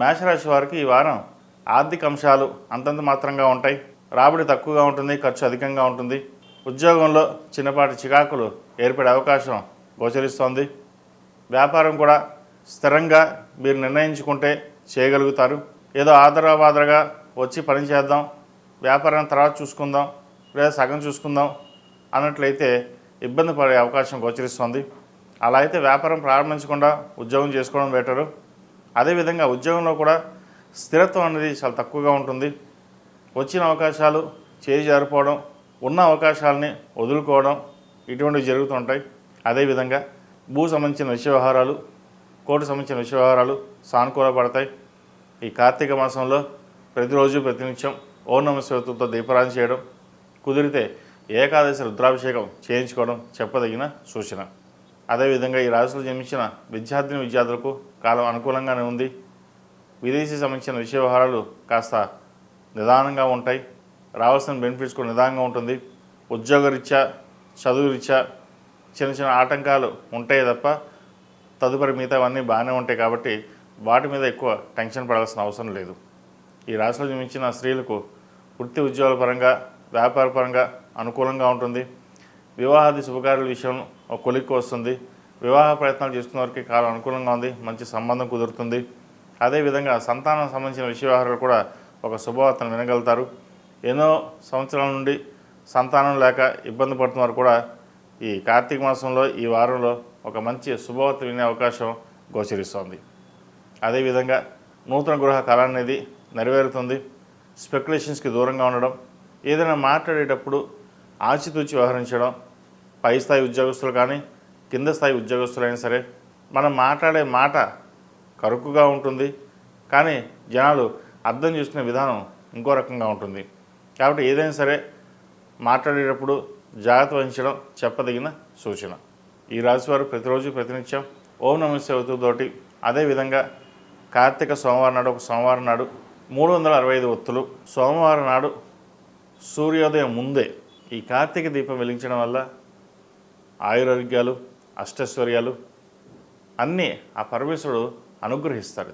మేషరాశి వారికి ఈ వారం ఆర్థిక అంశాలు అంతంత మాత్రంగా ఉంటాయి. రాబడి తక్కువగా ఉంటుంది ఖర్చు అధికంగా ఉంటుంది. ఉద్యోగంలో చిన్నపాటి చికాకులు ఏర్పడే అవకాశం గోచరిస్తోంది. వ్యాపారం కూడా స్థిరంగా మీరు నిర్ణయించుకుంటే చేయగలుగుతారు. ఏదో ఆదరాబాదరగా వచ్చి పని చేద్దాం వ్యాపారం తర్వాత చూసుకుందాం లేదా సగం చూసుకుందాం అన్నట్లయితే ఇబ్బంది పడే అవకాశం గోచరిస్తోంది. అలా అయితే వ్యాపారం ప్రారంభించకుండా ఉద్యోగం చేసుకోవడం బెటరు. అదేవిధంగా ఉద్యోగంలో కూడా స్థిరత్వం అనేది చాలా తక్కువగా ఉంటుంది. వచ్చిన అవకాశాలు చేజారిపోవడం జారిపోవడం ఉన్న అవకాశాలని వదులుకోవడం ఇటువంటివి జరుగుతుంటాయి అదేవిధంగా భూ సంబంధించిన విషయ వ్యవహారాలు కోర్టు సంబంధించిన విషయ వ్యవహారాలు సానుకూల పడతాయి. ఈ కార్తీక మాసంలో ప్రతిరోజు ప్రతినిత్యం ఓం శివతులతో దీపారాధన చేయడం కుదిరితే ఏకాదశి రుద్రాభిషేకం చేయించుకోవడం చెప్పదగిన సూచన. అదేవిధంగా ఈ రాశిలో జన్మించిన విద్యార్థిని విద్యార్థులకు కాలం అనుకూలంగానే ఉంది. విదేశీ సంబంధించిన విషయ వ్యవహారాలు కాస్త నిదానంగా ఉంటాయి. రావాల్సిన బెనిఫిట్స్ కూడా నిదానంగా ఉంటుంది. ఉద్యోగరీత్యా చదువురీత్యా చిన్న చిన్న ఆటంకాలు ఉంటాయి తప్ప తదుపరి మిగతావన్నీ బాగానే ఉంటాయి కాబట్టి వాటి మీద ఎక్కువ టెన్షన్ పడాల్సిన అవసరం లేదు. ఈ రాశిలో జన్మించిన స్త్రీలకు వృత్తి ఉద్యోగాల పరంగా వ్యాపార పరంగా అనుకూలంగా ఉంటుంది. వివాహాది శుభకార్యాల విషయం ఒక కొలిక్కి వస్తుంది. వివాహ ప్రయత్నాలు చేస్తున్న వారికి కాలం అనుకూలంగా ఉంది. మంచి సంబంధం కుదురుతుంది. అదేవిధంగా సంతానం సంబంధించిన విషయ వ్యవహారాలు కూడా ఒక శుభవార్తను వినగలుగుతారు. ఎన్నో సంవత్సరాల నుండి సంతానం లేక ఇబ్బంది పడుతున్నవారు కూడా ఈ కార్తీక మాసంలో ఈ వారంలో ఒక మంచి శుభవార్త వినే అవకాశం గోచరిస్తోంది. అదేవిధంగా నూతన గృహ కళ అనేది నెరవేరుతుంది. స్పెక్యులేషన్స్కి దూరంగా ఉండడం ఏదైనా మాట్లాడేటప్పుడు ఆచితూచి వ్యవహరించడం పై స్థాయి ఉద్యోగస్తులు కానీ కింద స్థాయి ఉద్యోగస్తులైనా సరే మనం మాట్లాడే మాట కరుకుగా ఉంటుంది. కానీ జనాలు అర్థం చేసుకునే విధానం ఇంకో రకంగా ఉంటుంది. కాబట్టి ఏదైనా సరే మాట్లాడేటప్పుడు జాగ్రత్త వహించడం చెప్పదగిన సూచన. ఈ రాశివారు ప్రతిరోజు ప్రతినిత్యం ఓం నమ శివతోటి అదేవిధంగా కార్తీక సోమవారం నాడు ఒక సోమవారం నాడు మూడు వందల అరవై ఐదు ఒత్తులు. సోమవారం నాడు సూర్యోదయం ముందే ఈ కార్తీక దీపం వెలిగించడం వల్ల ఆయురారోగ్యాలు అష్టైశ్వర్యాలు అన్నీ ఆ పరమేశ్వరుడు అనుగ్రహిస్తాడు.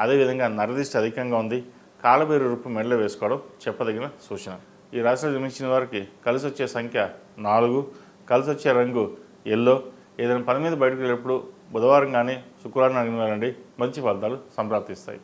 అదేవిధంగా నరదిష్టి అధికంగా ఉంది. కాలబేరు రూపు మెడలో వేసుకోవడం చెప్పదగిన సూచన. ఈ రాశిలో జన్మించిన వారికి కలిసి వచ్చే సంఖ్య నాలుగు. కలిసి వచ్చే రంగు ఎల్లో. ఏదైనా పని మీద బయటకు వెళ్ళినప్పుడు బుధవారం కానీ శుక్రవారం కానీ వెళ్ళండి. మంచి ఫలితాలు సంప్రాప్తిస్తాయి.